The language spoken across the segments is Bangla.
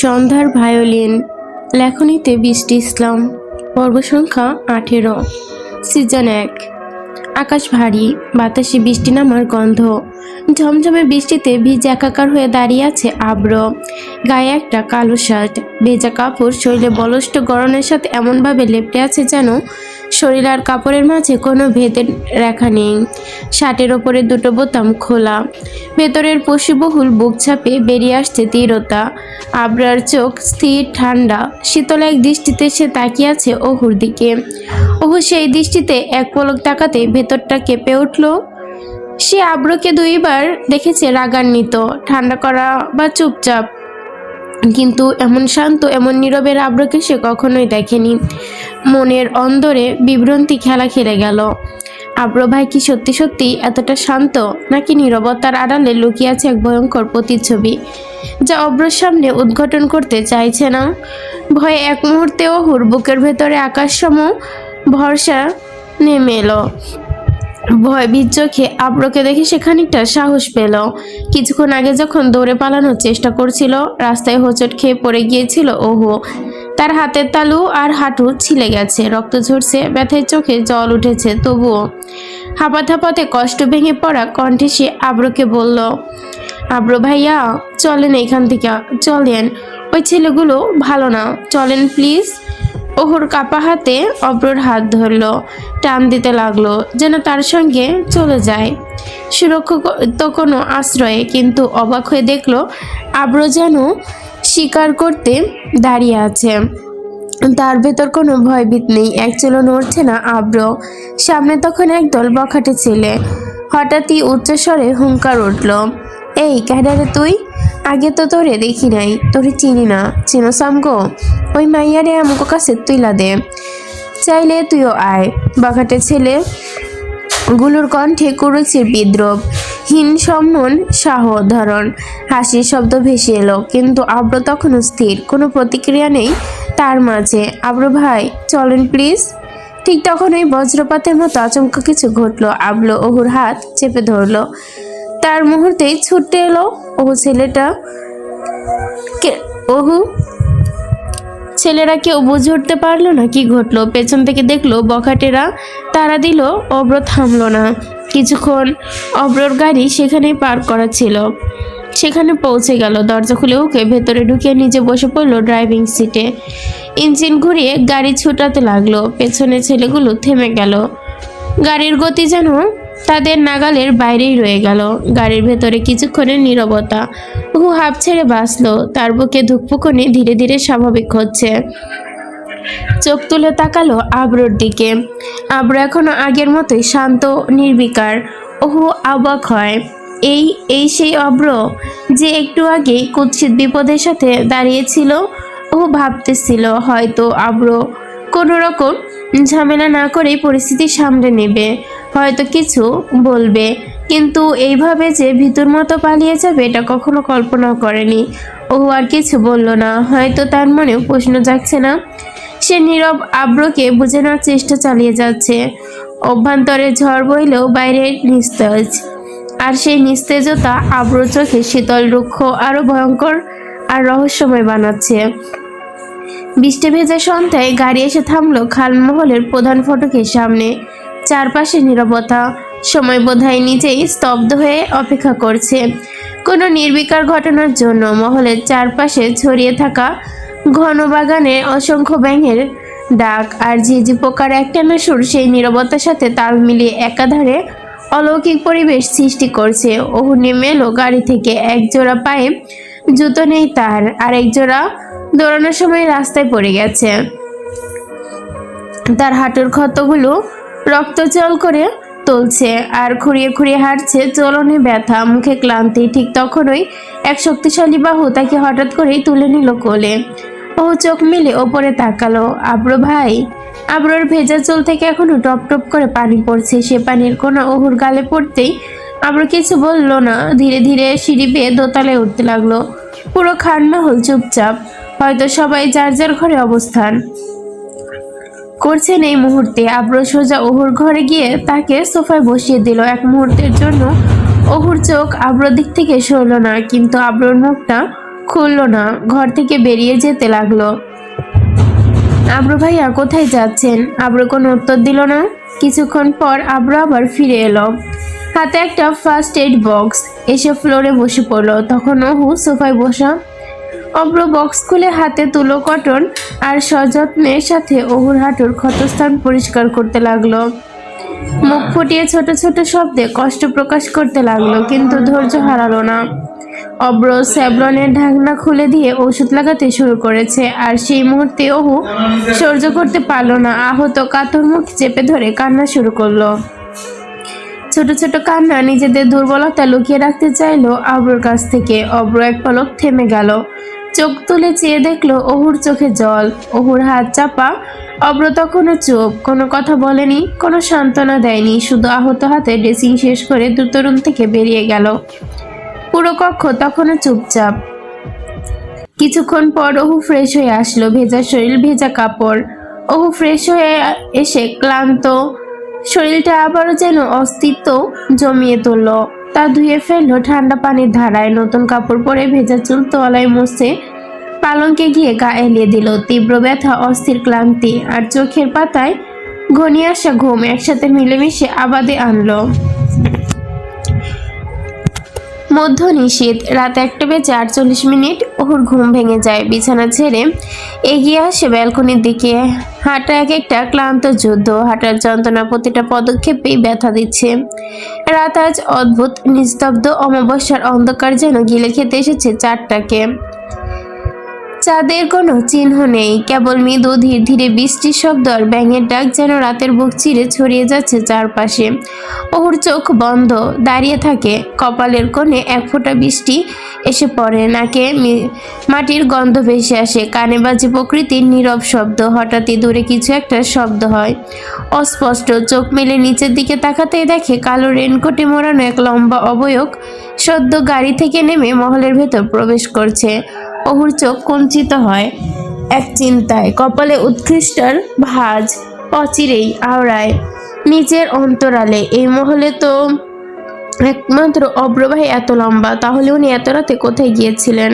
সন্ধ্যার ভায়োলিন, লেখনীতে বৃষ্টি ইসলাম, পর্ব সংখ্যা আঠেরো, সিজন এক। আকাশ ভারী, বাতাসে বৃষ্টি নামার গন্ধ, ঝমঝমে বৃষ্টিতে ভিজে একাকার হয়ে দাঁড়িয়ে আছে আব্র গায়ে একটা কালো শার্ট, ভেজা কাপড় শরীরে বলষ্ট গরমের সাথে এমনভাবে লেপটে আছে যেন শরীর আর কাপড়ের মাঝে কোনো ভেদের রেখা নেই। শার্টের ওপরে দুটো বোতাম খোলা। ভেতরের পশুবহুল বুক ছাপে বেরিয়ে আসছে তীরতা। আবরার চোখ স্থির, ঠান্ডা। শীতল এক দৃষ্টিতে সে তাকিয়ে আছে ওহুর দিকে। ওহু সেই দৃষ্টিতে এক পলক তাকাতে ভেতরটা কেঁপে উঠল। সে আব্রকে দুইবার দেখেছে রাগান্বিত। ঠান্ডা করা বা চুপচাপ। কিন্তু এমন শান্ত, এমন নীরবের আব্রকে সে কখনোই দেখেনি। মনের অন্দরে বিভ্রান্তি খেলা খেলে গেল। আব্র ভাই কি সত্যি সত্যি এতটা শান্ত, নাকি নীরবতার আড়ালে লুকিয়ে আছে এক ভয়ঙ্কর প্রতিচ্ছবি, যা অব্রর সামনে উদ্ঘাটন করতে চাইছে না? ভয়ে এক মুহূর্তেও হুর বুকের ভেতরে আকাশসম ভরসা নেমে এলো। ভয়ভীত চোখে আব্রকে দেখে সে খানিকটা সাহস পেল। কিছুক্ষণ আগে যখন দৌড়ে পালানোর চেষ্টা করছিল, রাস্তায় হোঁচট খেয়ে পড়ে গিয়েছিল ওহো। তার হাতের তালু আর হাঁটু ছিলে গেছে, রক্ত ঝরছে, ব্যথায় চোখে জল উঠেছে, তবুও। হাঁপাতে কষ্ট ভেঙে পড়া কণ্ঠে সে আব্রকে বলল, আব্র ভাইয়া, চলেন এখান থেকে, চলেন। ওই ছেলেগুলো ভালো না, চলেন প্লিজ। ওহর কাপা হাতে অব্রর হাত ধরলো, টান দিতে লাগল যেন তার সঙ্গে চলে যায়। সুরক্ষিত কোনো আশ্রয়ে কিন্তু অবাক হয়ে দেখল আব্র যেন স্বীকার করতে দাঁড়িয়ে আছে। তার ভেতর কোনো ভয়ভীত নেই, এক চুলো নড়ছে না আব্র। সামনে তখন একদল বখাটে ছেলে। হঠাৎই উচ্চস্বরে হুঙ্কার উঠল, এই, ক্যাডারে তুই? আগে তো তোরে দেখি নাই, তোরে চিনি না। চিনো সামগো? ওই মাইয়ারে আমাকে কাছে তুইলা দে। চাইলে তুইও আয়। বাঘাটে ছেলে, গুলোর কণ্ঠে কুরুচির বিদ্রোপ। হীন সম্মন সাহ ধরন হাসির শব্দ ভেসে এলো, কিন্তু আব্র তখনও স্থির। কোনো প্রতিক্রিয়া নেই তার মাঝে। আব্র ভাই, চলেন প্লিজ। ঠিক তখন ওই বজ্রপাতের মতো আচমকা কিছু ঘটলো। আবলো ওহুর হাত চেপে ধরলো। তার মুহূর্তেই ছুটে এলো ওহু ছেলেটা। ওহু? ছেলেরা কেউ বুঝে উঠতে পারল না কি ঘটলো। পেছন থেকে দেখল বখাটেরা। তারা দিল, অব্র থামলো না। কিছুক্ষণ অব্রর গাড়ি সেখানেই পার করা ছিল। সেখানে পৌঁছে গেল। দরজা খুলে ওকে ভেতরে ঢুকিয়ে নিজে বসে পড়ল ড্রাইভিং সিটে। ইঞ্জিন ঘুরিয়ে গাড়ি ছুটাতে লাগল। পেছনে ছেলেগুলো থেমে গেল। গাড়ির গতি যেন তাদের নাগালের বাইরেই রয়ে গেল। গাড়ির ভেতরে কিছুক্ষণের নীরবতা। হু হাফ ছেড়ে বাঁচলো। তার বুকে ধুকপুকনি ধীরে ধীরে স্বাভাবিক হচ্ছে। চোখ তুলে তাকালো আব্রর দিকে। আব্র এখনও আগের মতোই শান্ত, নির্বিকার। ওহু, অবাক হয়। এই এই সেই অব্র যে একটু আগে কুৎসিত বিপদের সাথে দাঁড়িয়েছিল? ও ভাবতেছিল, হয়তো আব্র কোনো রকম ঝামেলা না করেই পরিস্থিতি সামলে নেবে। হয়তো কিছু বলবে, কিন্তু এইভাবে যে ভিতর মতো পালিয়ে যাবে, এটা কখনো কল্পনা করেনি। ও আর কিছু বলল না, হয়তো তার মনেও প্রশ্ন জাগছে না। সে নীরব আব্রকে বুঝে নেওয়ার চেষ্টা চালিয়ে যাচ্ছে। অভ্যন্তরে ঝড় বইলেও বাইরে নিস্তেজ। আর সেই নিস্তেজতা আব্র চোখে শীতল রুক্ষ আরও ভয়ঙ্কর আর রহস্যময় বানাচ্ছে। বৃষ্টি ভেজা সন্ধ্যায় গাড়ি এসে থামলো খালমহলের প্রধান ফটকের সামনে। চারপাশে নীরবতা। সময় বোধহয় নিজেই স্তব্ধ হয়ে অপেক্ষা করছে। কোনো নির্বিকার ঘটনার জন্য মহলের চারপাশে ছড়িয়ে থাকা ঘন বাগানে অসংখ্য ব্যাঙের ডাক আর ঝিঝি পোকার একটানা সুর সেই নীরবতার সাথে তাল মিলিয়ে একাধারে অলৌকিক পরিবেশ সৃষ্টি করছে। ওহু নেমে গাড়ি থেকে। এক জোড়া পায়ে জুতো নেই তার আর এক জোড়া দৌড়ানোর সময় রাস্তায় পড়ে গেছে। তার হাঁটুর ক্ষতগুলো রক্ত জল করে তুলছে আর খুঁড়িয়ে খুঁড়িয়ে হাঁটছে চলনে ব্যথা, মুখে ক্লান্তি। ঠিক তখনই এক শক্তিশালী বাহু তাকে হঠাৎ করেই তুলে নিল কোলে। ও চোখ মেলে ওপরে তাকালো। আব্রো ভাই, আব্রোর ভেজা চুল থেকে এখনও টপ টপ করে পানি পড়ছে। সে পানির কোনা ওহুর গালে পড়তেই আব্র কিছু বলল না। ধীরে ধীরে সিঁড়ি বেয়ে দোতলায় উঠতে লাগল। পুরো খানমহল চুপচাপ। হয়তো সবাই যার যার ঘরে অবস্থান করছেন এই মুহূর্তে। আব্র সোজা ওহুর ঘরে গিয়ে তাকে সোফায় বসিয়ে দিল। এক মুহূর্তের জন্য ওহুর চোখ আব্র দিক থেকে সরল না কিন্তু আব্রর মুখটা খুলল না। ঘর থেকে বেরিয়ে যেতে লাগল। আব্রু ভাইয়া, কোথায় যাচ্ছেন? আব্রু কোনো উত্তর দিল না। কিছুক্ষণ পর আব্রু আবার ফিরে এলো। হাতে একটা ফার্স্ট এইড বক্স এসে ফ্লোরে বসে পড়ল। তখন ওহু সোফায় বসা অব্র বক্স খুলে হাতে তুলো কটন আর সযত্নের সাথে ওহুর হাঁটুর ক্ষতস্থান পরিষ্কার করতে লাগল। মুখ ফুটিয়ে ছোট ছোট শব্দে কষ্ট প্রকাশ করতে লাগল, কিন্তু ধৈর্য হারালো না। অব্র স্যাবলনের ঢাকনা খুলে দিয়ে ওষুধ লাগাতে শুরু করেছে, আর সেই মুহূর্তে ওহু সহ্য করতে পারল না। আহত কাতর মুখ চেপে ধরে কান্না শুরু করল। ছোট ছোট কান্না নিজেদের দুর্বলতা লুকিয়ে রাখতে চাইলো অব্রর কাছ থেকে। অব্র এক পলক থেমে গেল। চোখ তুলে চেয়ে দেখল অহুর চোখে জল। অহুর হাত চাপা। অব্র তখনও চুপ। কোনো কথা বলেনি, কোনো সান্ত্বনা দেয়নি। শুধু আহত হাতে ড্রেসিং শেষ করে দ্রুত রুম থেকে বেরিয়ে গেল। পুরো কক্ষ তখনও চুপচাপ। কিছুক্ষণ পর ওহু ফ্রেশ হয়ে আসলো, ভেজা শরীর, ভেজা কাপড়। ওহু ফ্রেশ হয়ে এসে ক্লান্ত। শরীরটা আবারও যেন অস্তিত্ব জমিয়ে তুলল। তা ধুয়ে ফেলল ঠান্ডা পানির ধারায়। নতুন কাপড় পরে ভেজা চুল তলায় মুছে পালংকে গিয়ে গা এলিয়ে দিল। তীব্র ব্যথা, অস্থির ক্লান্তি আর চোখের পাতায় ঘনিয়ে আসা ঘুম একসাথে মিলেমিশে আবাদে আনলো। মধ্য নিষেধ। রাত একটা বেজে আটচল্লিশ মিনিট ওর ঘুম ভেঙে যায়। বিছানা ছেড়ে এগিয়ে আসে ব্যালকনির দিকে। হাঁটা এক একটা ক্লান্ত যুদ্ধ। হাঁটার যন্ত্রণা প্রতিটা পদক্ষেপেই ব্যথা দিচ্ছে। রাত আজ অদ্ভুত, নিস্তব্ধ, অমাবস্যার অন্ধকার যেন গিলে খেতে এসেছে চারটাকে। চাঁদের কোনো চিহ্ন নেই। কেবল মৃদু ধীরে ধীরে বৃষ্টির শব্দ আর ব্যাঙের ডাক যেন রাতের বুক চিরে ছড়িয়ে যাচ্ছে চারপাশে। ওর চোখ বন্ধ, দাঁড়িয়ে থাকে। কপালের কোণে এক ফোঁটা বৃষ্টি এসে পড়ে, নাকে মাটির গন্ধ ভেসে আসে। কানে বাজে প্রকৃতির নীরব শব্দ, হঠাৎই দূরে কিছু একটা শব্দ হয়। অস্পষ্ট, চোখ মেলে নিচের দিকে তাকাতেই দেখে কালো রেনকোটে মোড়ানো এক লম্বা অবয়ব সদ্য গাড়ি থেকে নেমে মহলের ভেতর প্রবেশ করছে। অহুর চোখ কঞ্চিত হয়। এক চিন্তায় কপালে উৎকৃষ্টার ভাজ অচিরেই আওড়ায়। নিজের অন্তরালে এই মহলে তো একমাত্র অব্রবাহী এত লম্বা, তাহলে উনি এত রাতে কোথায় গিয়েছিলেন?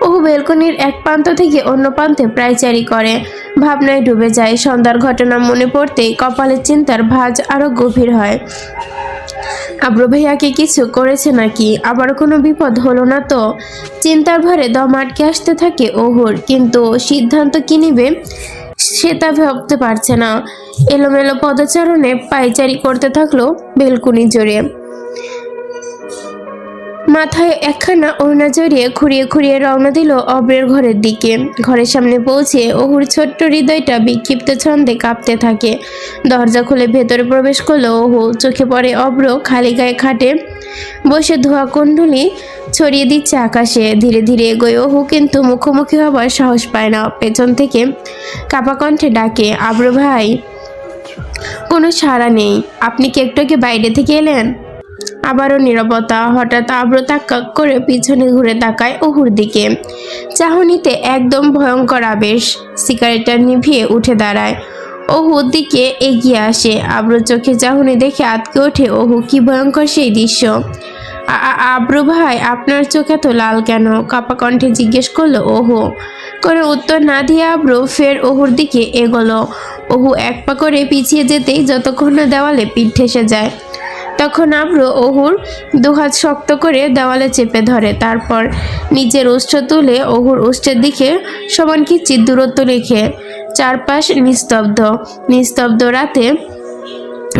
ওহু বেলকনির এক প্রান্ত থেকে অন্য প্রান্তে প্রায়চারি করে। ভাবনায় ডুবে যায় সন্ধ্যার ঘটনা মনে পড়তেই কপালের চিন্তার ভাঁজ আরও গভীর হয়। আব্রু ভাইয়াকে কিছু করেছে নাকি? আবার কোনো বিপদ হলো না তো? চিন্তার ভারে দম আটকে আসতে থাকে ওহর, কিন্তু সিদ্ধান্ত কি নিবে সে তা ভাবতে পারছে না। এলোমেলো পদচারণে পাইচারি করতে থাকল বেলকুনি জোরে। মাথায় একখানা ওড়না জড়িয়ে খুঁড়িয়ে খুঁড়িয়ে রওনা দিল অব্রের ঘরের দিকে। ঘরের সামনে পৌঁছে ওহুর ছোট্ট হৃদয়টা বিক্ষিপ্ত ছন্দে কাঁপতে থাকে। দরজা খুলে ভেতরে প্রবেশ করল ওহু চোখে পড়ে অব্র খালি গায়ে খাটে। বসে ধোয়া কুণ্ডলি ছড়িয়ে দিচ্ছে আকাশে। ধীরে ধীরে এগোয় ওহু কিন্তু মুখোমুখি হবার সাহস পায় না। পেছন থেকে কাপা কণ্ঠে ডাকে আব্র ভাই, কোনো সাড়া নেই। আপনি কি একটু বাইরে থেকে এলেন? আবারও নীরবতা, হঠাৎ আব্র তাক্কা করে পিছনে ঘুরে তাকায় ওহুর দিকে। চাহনিতে একদম ভয়ঙ্কর আবেশ, সিগারেটটা নিভিয়ে উঠে দাঁড়ায়। ওহুর দিকে এগিয়ে আসে আব্র চোখে চাহনি দেখে আতকে ওঠে ওহু কি ভয়ঙ্কর সেই দৃশ্য। আব্রু ভাই, আপনার চোখে তো লাল কেন? কাপা কণ্ঠে জিজ্ঞেস করল ওহু কোনো উত্তর না দিয়ে আব্রু ফের ওহুর দিকে এগোলো। ওহু এক পা করে পিছিয়ে যেতেই যতক্ষণ দেওয়ালে পিঠ ঠেসে যায়। তখন আব্রু ওহুর দুহাত শক্ত করে দেওয়ালে চেপে ধরে। তারপর নিজের উষ্ঠ তুলে ওহুর উষ্ঠের দিকে সমান কিঞ্চিত দূরত্ব রেখে চারপাশ নিস্তব্ধ। নিস্তব্ধ রাতে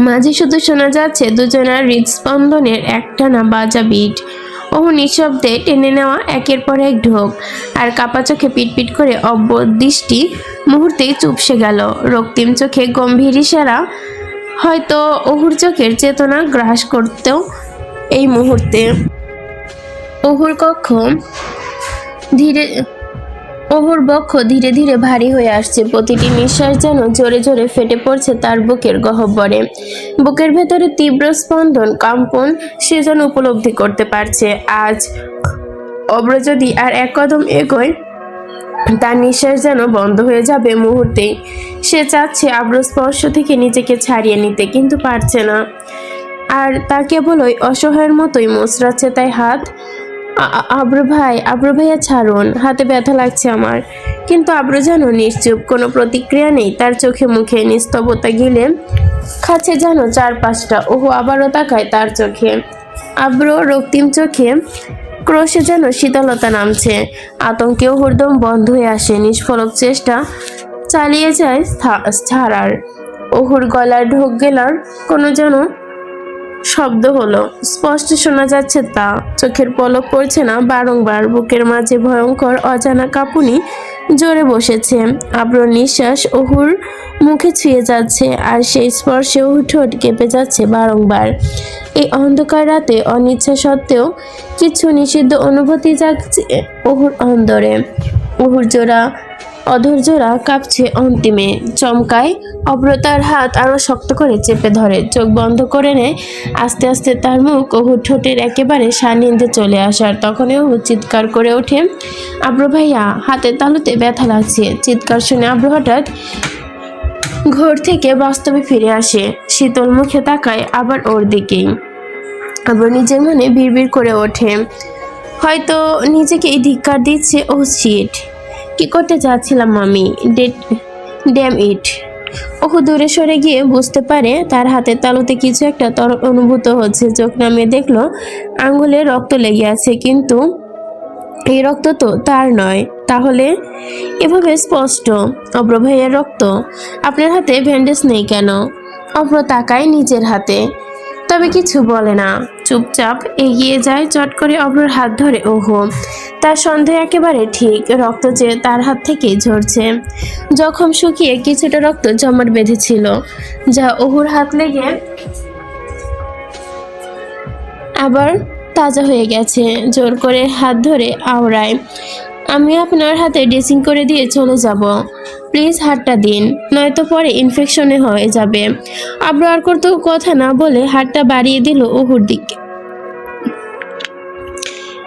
মাঝে শুধু শোনা যাচ্ছে দুজনের হৃদস্পন্দনের একটানা বাজা বিট। ওহু নিঃশব্দে টেনে নেওয়া একের পর এক ঢোক আর কাপা চোখে পিটপিট করে অব্য দৃষ্টি মুহূর্তেই চুপসে গেল। রক্তিম চোখে গম্ভীর ইশারা হয়তো অহুর চোখের চেতনা গ্রাস করতেও এই মুহূর্তে। অহুর কক্ষ ধীরে, অহুর বক্ষ ধীরে ধীরে ভারী হয়ে আসছে। প্রতিটি নিঃশ্বাস যেন জোরে জোরে ফেটে পড়ছে তার বুকের গহ্বরে। বুকের ভেতরে তীব্র স্পন্দন, কম্পন সে যেন উপলব্ধি করতে পারছে। আজ অব্র যদি আর এক কদম এগোয় তার নিঃশ্বাস যেন বন্ধ হয়ে যাবে মুহূর্তেই। সে চাচ্ছে আব্র স্পর্শ থেকে নিজেকে ছাড়িয়ে নিতে, কিন্তু পারছে না। আর তা কেবল ওই অসহায়ের মতোই মোচড়াচ্ছে তাই হাত। আব্রু ভাই, আব্রু ভাইয়া ছাড়ুন, হাতে ব্যথা লাগছে আমার। কিন্তু আব্রু যেন নিশ্চুপ, কোনো প্রতিক্রিয়া নেই, তার চোখে মুখে নিস্তবতা গিলে খাচ্ছে যেন চারপাশটা, ওহু, আবারও তাকায় তার চোখে। আব্র রক্তিম চোখে ক্রোশে যেন শীতলতা নামছে। আতঙ্কেও হরদম বন্ধ হয়ে আসে। নিষ্ফলক চেষ্টা চালিয়ে যায় ছাড়ার। ওহুর গলার ঢোক গেলার কোনো যেন শব্দ হলো। স্পষ্ট শোনা যাচ্ছে তা। চোখের পলক পড়ছে না। বারংবার বুকের মাঝে ভয়ঙ্কর অজানা কাঁপুনি জোরে বসেছে। আব্র নিঃশ্বাস অহুর মুখে ছুঁয়ে যাচ্ছে আর সেই স্পর্শে ওহুর ঠোঁট কেঁপে যাচ্ছে বারংবার। এই অন্ধকার রাতে অনিচ্ছা সত্ত্বেও কিছু নিষিদ্ধ অনুভূতি যাচ্ছে অহুর অন্দরে। অহুর জোড়া অধৈর্যরা কাঁপছে অন্তিমে। চমকায়, অব্রতার হাত আরও শক্ত করে চেপে ধরে। চোখ বন্ধ করে নেয়, আস্তে আস্তে তার মুখ ওহুর ঠোঁটের একেবারে সান্নিধ্যে চলে আসার। তখনই ওহু চিৎকার করে ওঠে, আব্র ভাইয়া, হাতের তালুতে ব্যথা লাগছে। চিৎকার শুনে আব্র হঠাৎ ঘর থেকে বাস্তবে ফিরে আসে। শীতল মুখে তাকায় আবার ওর দিকেই। আবার নিজের মনে বিড়বিড় করে ওঠে, হয়তো নিজেকেই ধিক্কার দিচ্ছে ও সিট। কি করতে যাচ্ছিলাম আমি? ডেট ড্যাম ইট ওহু দূরে সরে গিয়ে বুঝতে পারে তার হাতের তালুতে কিছু একটা তর অনুভূত হচ্ছে। চোখ নামিয়ে দেখল আঙ্গুলে রক্ত লেগে আছে, কিন্তু এই রক্ত তো তার নয়। তাহলে এভাবে স্পষ্ট অব্র ভাইয়ের রক্ত? আপনার হাতে ভ্যান্ডেজ নেই কেন? অব্র তাকায় নিজের হাতে। তবে কিছু বলে না। চুপচাপ এগিয়ে যায়, চট করে অব্রর হাত ধরে, ওহো, তার সন্দেহ একেবারে ঠিক। রক্ত যে তার হাত থেকেই ঝরছে। জখম শুকিয়ে কিছুটা রক্ত জমাট বেঁধেছিল, যা ওহুর হাত লেগে আবার তাজা হয়ে গেছে। জোর করে হাত ধরে আওড়ায়, আমি আপনার হাতে ড্রেসিং করে দিয়ে চলে যাব। প্লিজ হাতটা দিন, নয়তো পরে ইনফেকশনে হয়ে যাবে। আবার আর করতে কথা না বলে হাতটা বাড়িয়ে দিল ওহুর দিকে।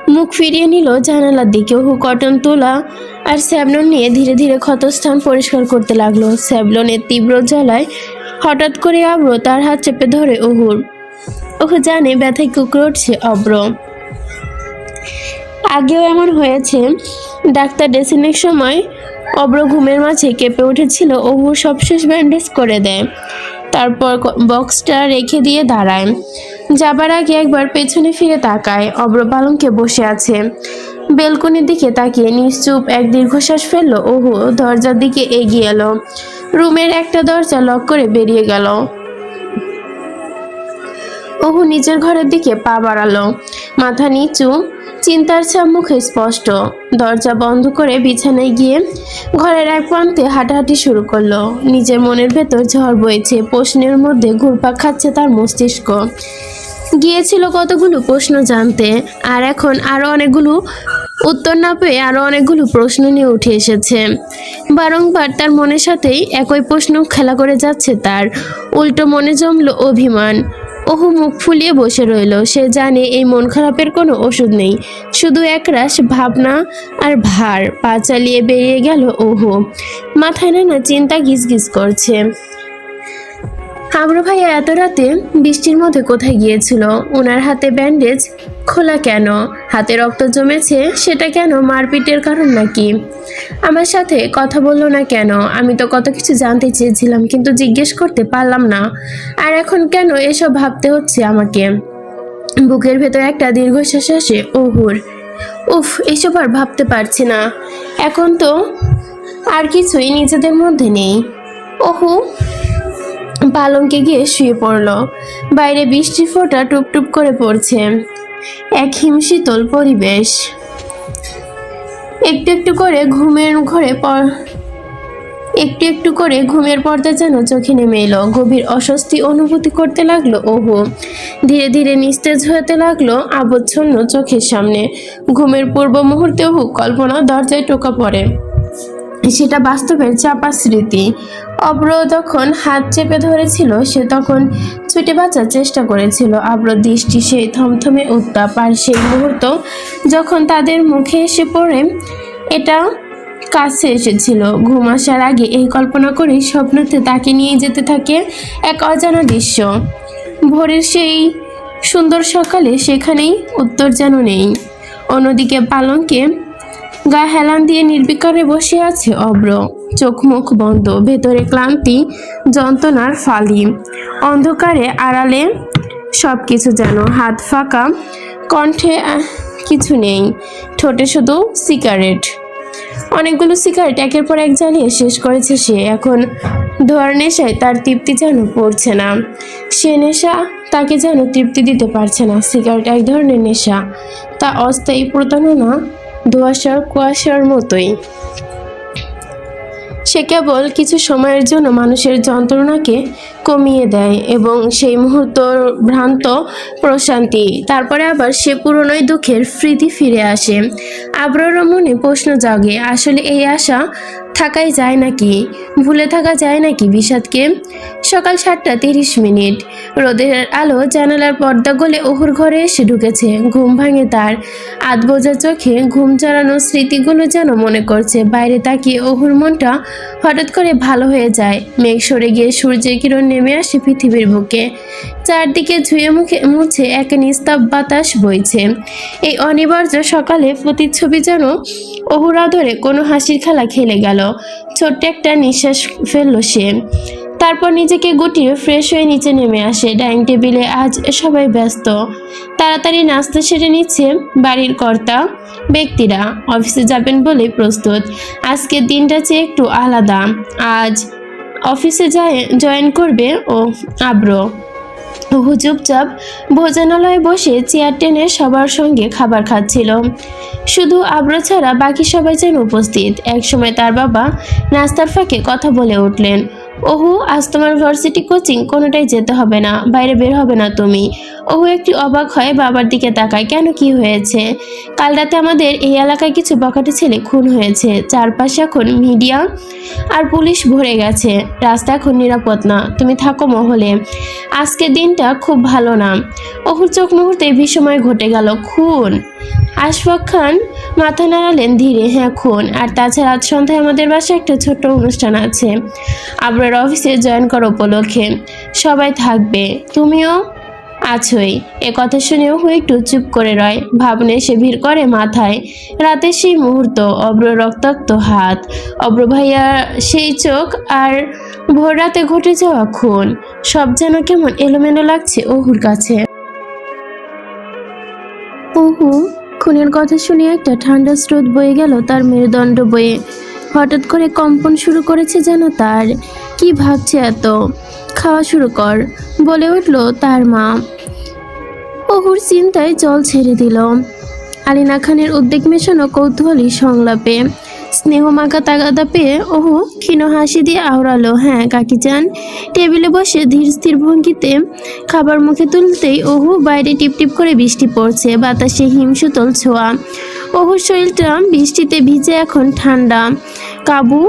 মুখ ফিরিয়ে নিল জানালার দিকে। ওহু কটন তোলা আর স্যাবলন নিয়ে ধীরে ধীরে ক্ষতস্থান পরিষ্কার করতে লাগল। স্যাবলনের তীব্র জ্বালায় হঠাৎ করে আব্র তার হাত চেপে ধরে ওহুর। ওহু জানে ব্যথায় কুকড়ে উঠছে অব্র আগেও এমন হয়েছে। ডাক্তার ড্রেসিংয়ের সময় অব্র ঘুমের মাঝে কেঁপে উঠেছিল। ওহু সবশেষ ব্যান্ডেজ করে দেয়। তারপর বক্সটা রেখে দিয়ে দাঁড়ায়। যাবার আগে একবার পেছনে ফিরে তাকায়। অব্র পালঙ্কে বসে আছে। বেলকনির দিকে তাকিয়ে নিশ্চুপ এক দীর্ঘশ্বাস ফেলল। ওহু দরজার দিকে এগিয়ে এলো। রুমের একটা দরজা লক করে বেরিয়ে গেল। ওহু নিজের ঘরের দিকে পা বাড়ালো। মাথা নিচু চিন্তার ছাপ মুখে স্পষ্ট। দরজা বন্ধ করে বিছানায় গিয়ে ঘরের এক প্রান্তে হাঁটাহাঁটি শুরু করল। নিজের মনের ভেতর ঝড় বইছে, প্রশ্নের মধ্যে ঘুরপাক খাচ্ছে তার মস্তিষ্ক। গিয়েছিল কতগুলো প্রশ্ন জানতে, আর এখন আরও অনেকগুলো উত্তর না পেয়ে আরও অনেকগুলো প্রশ্ন নিয়ে উঠে এসেছে। বারংবার তার মনের সাথেই একই প্রশ্ন খেলা করে যাচ্ছে তার। উল্টো মনে জমলো অভিমান। ওহু মুখ ফুলিয়ে বসে রইল। সে জানে এই মন খারাপের কোনো ওষুধ নেই। শুধু একরাশ ভাবনা আর ভার, পা চালিয়ে বেরিয়ে গেল ওহু মাথায় না না চিন্তা গিস গিজগিজ করছে। আবরু ভাইয়া এত রাতে বৃষ্টির মধ্যে কোথায় গিয়েছিল? ওনার হাতে ব্যান্ডেজ খোলা কেন? হাতে রক্ত জমেছে, সেটা কেন মারপিটের কারণ নাকি? আমার সাথে কথা বলল না কেন? আমি তো কত কিছু জানতে চেয়েছিলাম, কিন্তু জিজ্ঞেস করতে পারলাম না। আর এখন কেন এসব ভাবতে হচ্ছে আমাকে? বুকের ভেতর একটা দীর্ঘশ্বাস আসে, ওহুর। উফ, এসব আর ভাবতে পারছি না। এখন তো আর কিছুই নিজেদের মধ্যে নেই। ওহু, পালঙ্কে গিয়ে শুয়ে পড়ল। বাইরে বৃষ্টি ফোঁটা টুপটুপ করে পড়ছে। এক হিমশীতল পরিবেশ। একটু একটু করে ঘুমের ঘরে পর একটু একটু করে ঘুমের পর্দা যেন চোখে নেমে এলো। গভীর অস্বস্তি অনুভূতি করতে লাগল ওহো। ধীরে ধীরে নিস্তেজ হতে লাগল আবচ্ছন্ন চোখের সামনে। ঘুমের পূর্ব মুহূর্তে ওহু কল্পনা দরজায় টোকা পড়ে। সেটা বাস্তবের চাপা স্মৃতি। অব্র যখন হাত চেপে ধরেছিল, সে তখন ছুটে বাঁচার চেষ্টা করেছিল। আব্র দৃষ্টি সেই থমথমে উত্তাপ, আর সেই মুহূর্ত যখন তাদের মুখে এসে পড়ে, এটা কাছে এসেছিল। ঘুম আসার আগে এই কল্পনা করেই স্বপ্নতে তাকে নিয়ে যেতে থাকে এক অজানা দৃশ্য। ভোরের সেই সুন্দর সকালে সেখানেই উত্তর যেন নেই। অন্যদিকে পালঙ্কে গা হেলান দিয়ে নির্বিকারে বসে আছে অব্র। চোখ মুখ বন্ধ, ভেতরে ক্লান্তি, যন্ত্রণার ফালি। অন্ধকারে আড়ালে সব কিছু যেন হাত ফাঁকা, কণ্ঠে কিছু নেই। ঠোঁটে শুধু সিগারেট। অনেকগুলো সিগারেট একের পর এক জ্বালিয়ে শেষ করেছে সে। এখন ধোয়ার নেশায় তার তৃপ্তি যেন পড়ছে না। সে নেশা তাকে যেন তৃপ্তি দিতে পারছে না। সিগারেট এক ধরনের নেশা। তা অস্থায়ী প্রতারণা ধোয়াশার, কুয়াশার মতোই। সে কেবল কিছু সময়ের জন্য মানুষের যন্ত্রণাকে কমিয়ে দেয় এবং সেই মুহূর্ত ভ্রান্ত প্রশান্তি। তারপরে আবার সে পুরনোই দুঃখের স্মৃতি ফিরে আসে। আবরার মনে প্রশ্ন জাগে, আসলে এই আশা থাকাই যায় নাকি? ভুলে থাকা যায় নাকি বিষাদকে? সকাল সাতটা তিরিশ মিনিট। রোদের আলো জানালার পর্দা গলে ওহুর ঘরে এসে ঢুকেছে। ঘুম ভাঙে তার। আধ বোঝা চোখে ঘুম চড়ানো স্মৃতিগুলো যেন মনে করছে। বাইরে তাকিয়ে ওহুর মনটা হঠাৎ করে ভালো হয়ে যায়। মেঘ সরে গিয়ে সূর্যের কিরণ নেমে আসে পৃথিবীর বুকে। চারদিকে ধুয়ে মুখে মুছে এক নিস্তাব বাতাস বইছে। এই অনিবার্য সকালে প্রতিচ্ছবি যেন অহুর আদরে কোনো হাসির খেলা খেলে গেল। ছোট্ট একটা নিঃশ্বাস ফেলল সে। তারপর নিজেকে গুটিয়ে ফ্রেশ হয়ে নিচে নেমে আসে। ডাইনিং টেবিলে আজ সবাই ব্যস্ত। তাড়াতাড়ি নাস্তা সেরে নিচ্ছে বাড়ির কর্তা, ব্যক্তিরা। অফিসে যাবেন বলে প্রস্তুত। আজকের দিনটা চেয়ে একটু আলাদা। আজ অফিসে যায় জয়েন করবে ও আব্র। ওহু চুপচাপ ভোজনালয়ে বসে চেয়ার টেনে সবার সঙ্গে খাবার খাচ্ছিল। শুধু আব্র ছাড়া বাকি সবাই যেন উপস্থিত। একসময় তার বাবা নাস্তার ফাঁকে কথা বলে উঠলেন। ওহু, আজ তোমার ভার্সিটি কোচিং কোনোটাই যেতে হবে না, বাইরে বের হবে না তুমি। ওহু একটি অবাক হয় বাবার দিকে তাকায়, কেন কি হয়েছে? কাল রাতে আমাদের এই এলাকায় কিছু বখাটে ছেলে খুন হয়েছে, চারপাশে এখন মিডিয়া আর পুলিশ ভরে গেছে, রাস্তা এখন নিরাপদ না, তুমি থাকো মহলে। আজকের দিনটা খুব ভালো না। অহুর চোখ মুহূর্তে ভীষময় ঘটে গেল, খুন। আশফাক খান মাথা নাড়ালেন ধীরে হ্যাঁ খুন আর তাছাড়া আজ সন্ধ্যায় আমাদের বাসায় একটা ছোট্ট অনুষ্ঠান আছে। আপনার অফিসে জয়েন করা উপলক্ষে। সবাই থাকবে। তুমিও আছোই। এ কথা শুনেও একটু চুপ করে রয়। ভাবনে সে ভিড় করে মাথায়। রাতে সেই মুহূর্ত, অব্র রক্তাক্ত হাত। অব্র ভাইয়া, সেই চোখ আর ভোর রাতে ঘটে যাওয়া খুন। সব যেন কেমন এলোমেলো লাগছে ওহুর কাছে। ওহু খুনের কথা শুনে একটা ঠান্ডা স্রোত বয়ে গেল তার মেরুদণ্ড বয়ে। হঠাৎ করে কম্পন শুরু করেছে যেন তার। কি ভাবছে এত? খাওয়া শুরু কর, বলে উঠল তার মা। অহুর চিন্তায় জল ছেড়ে দিল। আলিনা খানের উদ্বেগ মেশানো কৌতূহলী সংলাপে স্নেহ মাখা তাগাদা পেয়ে ওহু ক্ষীণ হাসি দিয়ে আওড়ালো। হ্যাঁ কাকি যান টেবিলে বসে ধীর স্থির ভঙ্গিতে খাবার মুখে তুলতেই ওহু বাইরে টিপটিপ করে বৃষ্টি পড়ছে, বাতাসে হিমশীতল ছোঁয়া। ওহুর শরীরটা বৃষ্টিতে ভিজে এখন ঠান্ডা। কাবু,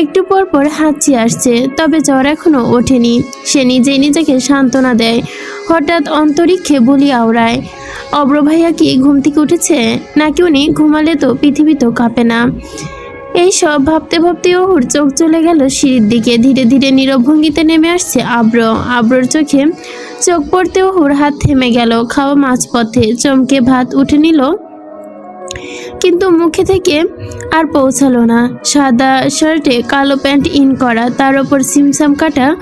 একটু পর পর হাঁচি আসছে, তবে জ্বর এখনও ওঠেনি। সে নিজেই নিজেকে সান্ত্বনা দেয়, হঠাৎ অন্তরিক্ষে বলি আওড়ায়। অব্র ভাইয়া কি ঘুম থেকে উঠেছে? নাকি উনি ঘুমালে তো পৃথিবী তো কাঁপে না। এই সব ভাবতে ভাবতে ওহুর চোখ চলে গেল সিঁড়ির দিকে। ধীরে ধীরে নীরব ভঙ্গিতে নেমে আসছে আব্র। আব্রর চোখে চোখ পড়তে ওহুর হাত থেমে গেল। খাওয়া মাঝপথে চমকে ভাত উঠে নিল। কিন্তু মুখে থেকে আর পৌঁছালো না। সাদা শার্টে কালো প্যান্ট ইন করা, তার ওপর সিমসাম কাটা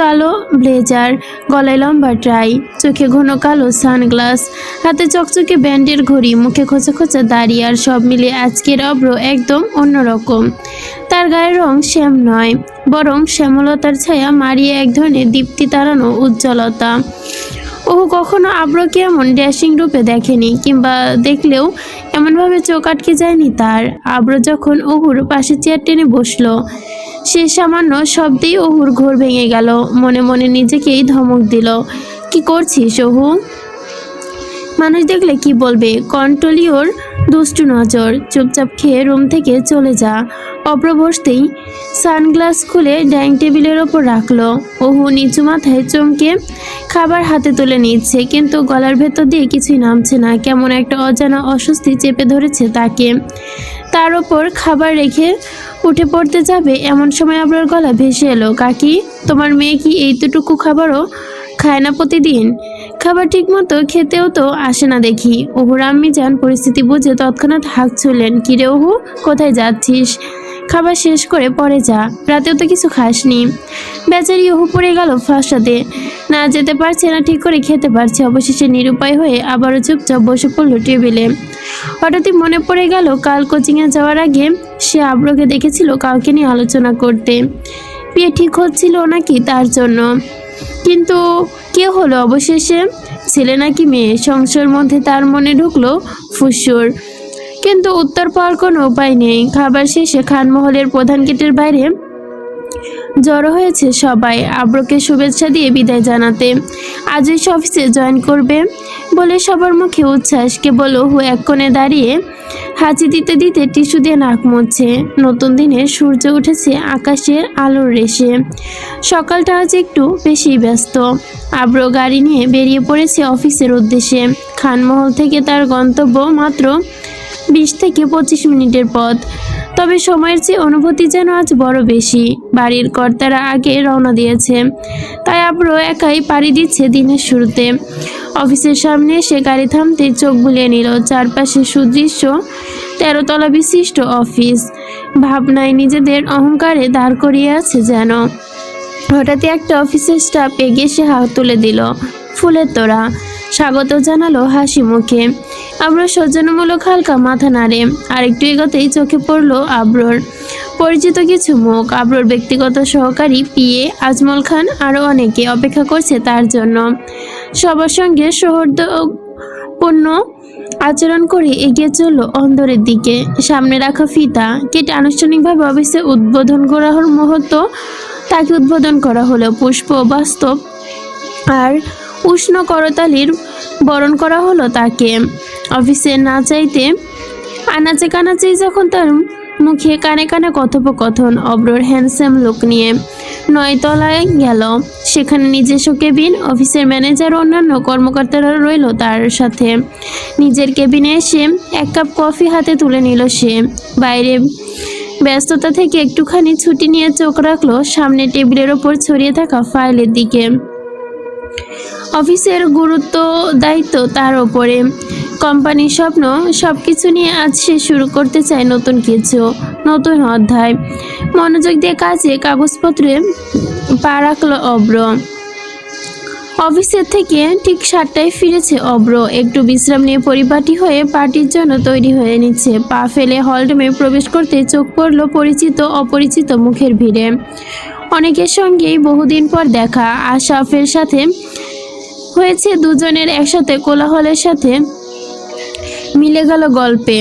কালো ব্লেজার, গলায় লম্বা ট্রাই চোখে ঘন কালো সানগ্লাস, হাতে চকচকে ব্যান্ডের ঘড়ি, মুখে খোঁচা খোঁচা দাঁড়িয়ে আর সব মিলিয়ে আজকের অব্র একদম অন্যরকম। তার গায়ের রং শ্যাম নয়, বরং শ্যামলতার ছায়া মারিয়ে এক ধরনের দীপ্তি তাড়ানো উজ্জ্বলতা। ও কখনো আব্রকে এমন ড্যাশিং রূপে দেখেনি কিংবা দেখলেও এমনভাবে চোখ আটকে যায়নি তার। আব্র যখন অহুর পাশে চেয়ার টেনে বসল, সে সামান্য শব্দেই অহুর ঘোর ভেঙে গেল, মনে মনে নিজেকেই ধমক দিল, কি করছিস ওহু? মানুষ দেখলে কি বলবে? কন্ট্রোলিওর দুষ্টু নজর, চুপচাপ খেয়ে রুম থেকে চলে যা। অব্র বসতেই সানগ্লাস খুলে ডাইনিং টেবিলের ওপর রাখল। ওহু নিচু মাথায় চমকে খাবার হাতে তুলে নিচ্ছে, কিন্তু গলার ভেতর দিয়ে কিছুই নামছে না। কেমন একটা অজানা অস্বস্তি চেপে ধরেছে তাকে। তার ওপর খাবার রেখে উঠে পড়তে যাবে, এমন সময় আপনার গলা ভেসে এলো, কাকি, তোমার মেয়ে কি এইটুকু খাবারও খায় না প্রতিদিন? খাবার ঠিক মতো খেতেও তো আসে না দেখি। ওহুর আম্মি যান, পরিস্থিতি বুঝে তৎক্ষণাৎ হাঁক ছুড়লেন, কিরে ওহু, কোথায় যাচ্ছিস? খাবার শেষ করে পরে যা, রাতেও তো কিছু খাসনি। বেচারি ওহু পড়ে গেল ফাঁসাতে। না যেতে পারছে না, ঠিক করে খেতে পারছে। অবশেষে নিরুপায় হয়ে আবারও চুপচাপ বসে পড়ল টেবিলে। হঠাৎই মনে পড়ে গেল, কাল কোচিংয়ে যাওয়ার আগে সে আব্রকে দেখেছিল কাউকে নিয়ে আলোচনা করতে। বিয়ে ঠিক হচ্ছিল নাকি তার জন্য? কিন্তু কে হলো অবশেষে? ছেলে নাকি মেয়ে? সংসার মধ্যে তার মনে ঢুকলো ফুসুর। কিন্তু উত্তর পাওয়ার কোনো উপায় নেই। খাবার শেষে খানমহলের প্রধান গেটের বাইরে জড়ো হয়েছে সবাই। আব্রকে শুভেচ্ছা দিয়ে বিদায় জানাতে। আজই অফিসে জয়েন করবে বলে সবার মুখে উচ্ছ্বাস। কেবল ওহু এক কোণে দাঁড়িয়ে হাঁচি দিতে দিতে টিস্যু দিয়ে নাক মুছছে নতুন দিনে সূর্য উঠেছে আকাশের আলোর রেশে। সকালটা আজ একটু বেশি ব্যস্ত। আব্র গাড়ি নিয়ে বেরিয়ে পড়েছে অফিসের উদ্দেশ্যে। খানমহল থেকে তার গন্তব্য মাত্র বিশ থেকে পঁচিশ মিনিটের পথ। তবে সময়ের চেয়ে অনুভূতি যেন আজ বড় বেশি। বাড়ির কর্তারা আগে রওনা দিয়েছে। তাই আব্রো একাই পাড়ি দিচ্ছে দিনের শুরুতে। অফিসের সামনে এসে গাড়ি থামতে চোখ বুলিয়ে নিল চারপাশে সুদৃশ্য তেরোতলা বিশিষ্ট অফিস। ভাবনায় নিজেদের অহংকারে দাঁড় করিয়ে আছে যেন। হঠাৎই একটা অফিসের স্টাফ এগিয়ে সে হাত তুলে দিল। ফুলের তোড়া। স্বাগত জানালো হাসি মুখে। আব্র সৌজন্যমূলক হালকা মাথা নাড়ে। আর একটু এগোতেই চোখে পড়ল আব্রর। পরিচিত কিছু মুখ। আব্রর ব্যক্তিগত সহকারী পিএ আজমল খান আরও অনেকে অপেক্ষা করছে তার জন্য। সবার সঙ্গে সৌহার্দ্যপূর্ণ আচরণ করে এগিয়ে চলল অন্দরের দিকে। সামনে রাখা ফিতা। কেটে আনুষ্ঠানিকভাবে অফিসে উদ্বোধন করার মুহূর্ত। তাকে উদ্বোধন করা হলো পুষ্প বাস্তব। আর উষ্ণ করতালির বরণ করা হলো তাকে। অফিসে না চাইতে আনাচে কানাচেই যখন তার মুখে কানে কানে কথোপকথন, অব্রর হ্যান্ডসাম লোক নিয়ে নয়তলায় গেল। সেখানে নিজস্ব কেবিন অফিসের ম্যানেজার অন্যান্য কর্মকর্তারা রইল তার সাথে। নিজের কেবিনে এসে এক কাপ কফি হাতে তুলে নিল সে। বাইরে ব্যস্ততা থেকে একটুখানি ছুটি নিয়ে চোখ রাখল সামনে টেবিলের ওপর ছড়িয়ে থাকা ফাইলের দিকে। অফিসের গুরুত্ব দায়িত্ব তার ওপরে। কোম্পানির স্বপ্ন সব কিছু নিয়ে আজ সে শুরু করতে চায় নতুন কিছু, নতুন অধ্যায়। মনোযোগ দিয়ে কাজে কাগজপত্রে পা রাখল অব্র। অফিসের থেকে ঠিক সাতটায় ফিরেছে অব্র। একটু বিশ্রাম নিয়ে পরিপাটি হয়ে পার্টির জন্য তৈরি হয়ে নিচ্ছে। পা ফেলে হলরুমে প্রবেশ করতে চোখ পড়ল পরিচিত, অপরিচিত মুখের ভিড়ে। অনেকের সঙ্গেই বহুদিন পর দেখা। আশাফের সাথে হয়েছে দুজনের একসাথে কোলাহলের সাথে মিলে গেল গল্পে।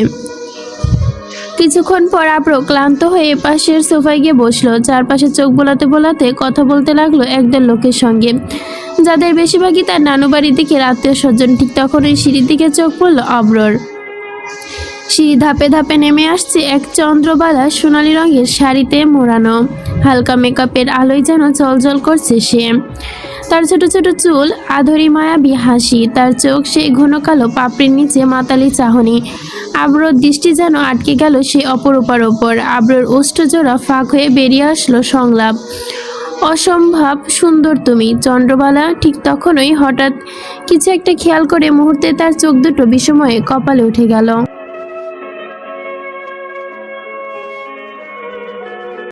কিছুক্ষণ পর আপ্র ক্লান্ত হয়ে পাশের সোফায় গিয়ে বসল। চারপাশে চোখ বোলাতে বোলাতে কথা বলতে লাগল একদল লোকের সঙ্গে। যাদের বেশিরভাগই তার নানু বাড়ির দিকে আত্মীয় স্বজন, ঠিক তখন ওই সিঁড়ির দিকে চোখ পড়ল অব্রর সিঁড়ি ধাপে ধাপে নেমে আসছে এক চন্দ্রবালা সোনালি রঙের শাড়িতে মোড়ানো। হালকা মেকআপের আলোয় যেন জলজল করছে সে। তার ছোট ছোট চুল আধরি মায়াবী হাসি তার চোখ সেই ঘন কালো পাপড়ির নিচে মাতালি চাহনি। আব্রর দৃষ্টি যেন আটকে গেল সে অপরূপার ওপর। আব্রর ওষ্ঠজোড়া ফাঁক হয়ে বেরিয়ে আসলো সংলাপ। অসম্ভব সুন্দর তুমি, চন্দ্রবালা। ঠিক তখনই হঠাৎ কিছু একটা খেয়াল করে মুহূর্তে তার চোখ দুটো বিষময়ে কপালে উঠে গেল।